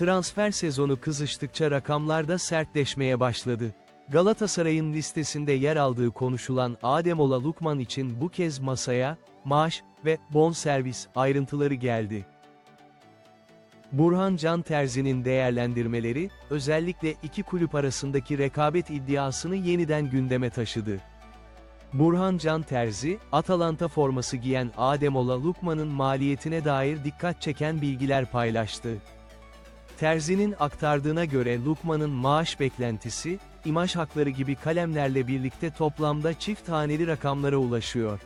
Transfer sezonu kızıştıkça rakamlar da sertleşmeye başladı. Galatasaray'ın listesinde yer aldığı konuşulan Ademola Lukman için bu kez masaya, maaş ve bonservis ayrıntıları geldi. Burhan Can Terzi'nin değerlendirmeleri, özellikle iki kulüp arasındaki rekabet iddiasını yeniden gündeme taşıdı. Burhan Can Terzi, Atalanta forması giyen Ademola Lukman'ın maliyetine dair dikkat çeken bilgiler paylaştı. Terzi'nin aktardığına göre Lukman'ın maaş beklentisi, imaj hakları gibi kalemlerle birlikte toplamda çift haneli rakamlara ulaşıyor.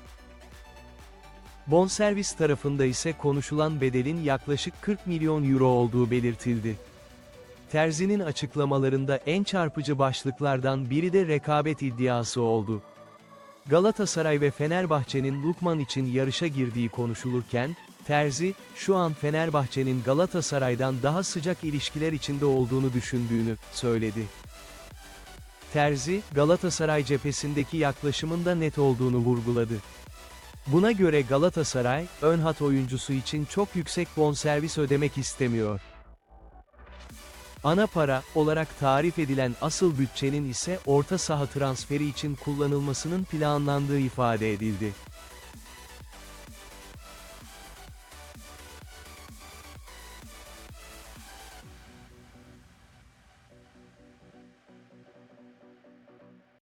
Bonservis tarafında ise konuşulan bedelin yaklaşık 40 milyon euro olduğu belirtildi. Terzi'nin açıklamalarında en çarpıcı başlıklardan biri de rekabet iddiası oldu. Galatasaray ve Fenerbahçe'nin Lukman için yarışa girdiği konuşulurken, Terzi, şu an Fenerbahçe'nin Galatasaray'dan daha sıcak ilişkiler içinde olduğunu düşündüğünü söyledi. Terzi, Galatasaray cephesindeki yaklaşımın da net olduğunu vurguladı. Buna göre Galatasaray, ön hat oyuncusu için çok yüksek bonservis ödemek istemiyor. Ana para olarak tarif edilen asıl bütçenin ise orta saha transferi için kullanılmasının planlandığı ifade edildi.